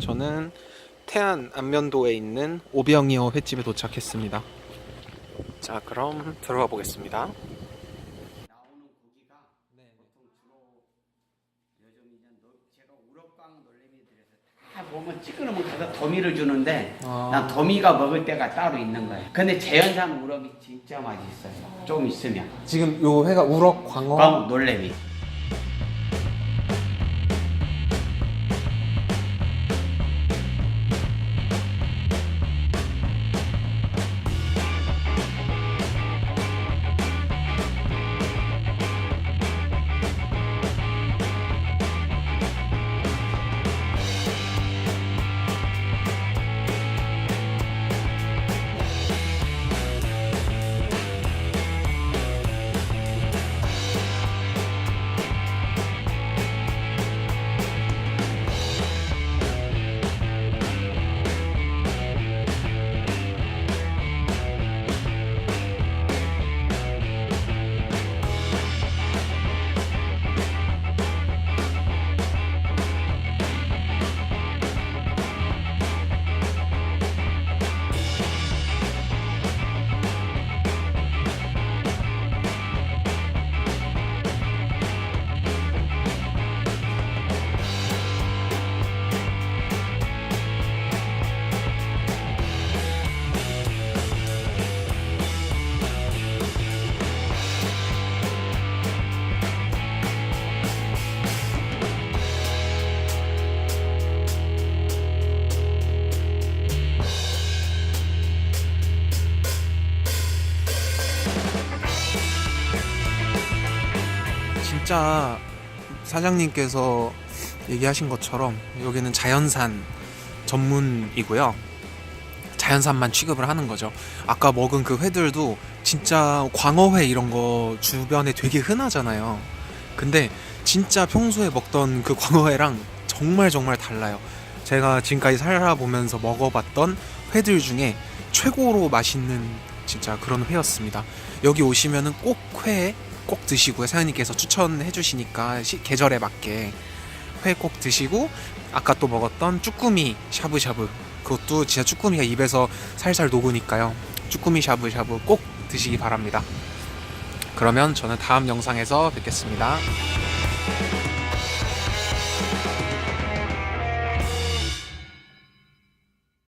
저는 태안 안면도에 있는 오병이어 횟집에 도착했습니다. 자, 그럼 들어가 보겠습니다. 나오는 고기가 보통 주로 요즘 이제 노- 제가 우럭광 놀래미들에서 다 보면 찌끄러면 가서 도미를 주는데 아. 난 도미가 먹을 때가 따로 있는 거예요. 근데 자연산 우럭이 진짜 맛있어요. 좀 있으면 지금 요 회가 우럭 광어 광 놀래미. 진짜 사장님께서 얘기하신 것처럼 여기는 자연산 전문이고요. 자연산만 취급을 하는 거죠. 아까 먹은 그 회들도 진짜 광어회 이런 거 주변에 되게 흔하잖아요. 근데 진짜 평소에 먹던 그 광어회랑 정말 정말 달라요. 제가 지금까지 살아보면서 먹어봤던 회들 중에 최고로 맛있는 진짜 그런 회였습니다. 여기 오시면은 꼭 회 꼭 드시고요. 사장님께서 추천해 주시니까 시- 계절에 맞게 회 꼭 드시고 아까 또 먹었던 쭈꾸미 샤브샤브 그것도 진짜 쭈꾸미가 입에서 살살 녹으니까요. 쭈꾸미 샤브샤브 꼭 드시기 바랍니다. 그러면 저는 다음 영상에서 뵙겠습니다.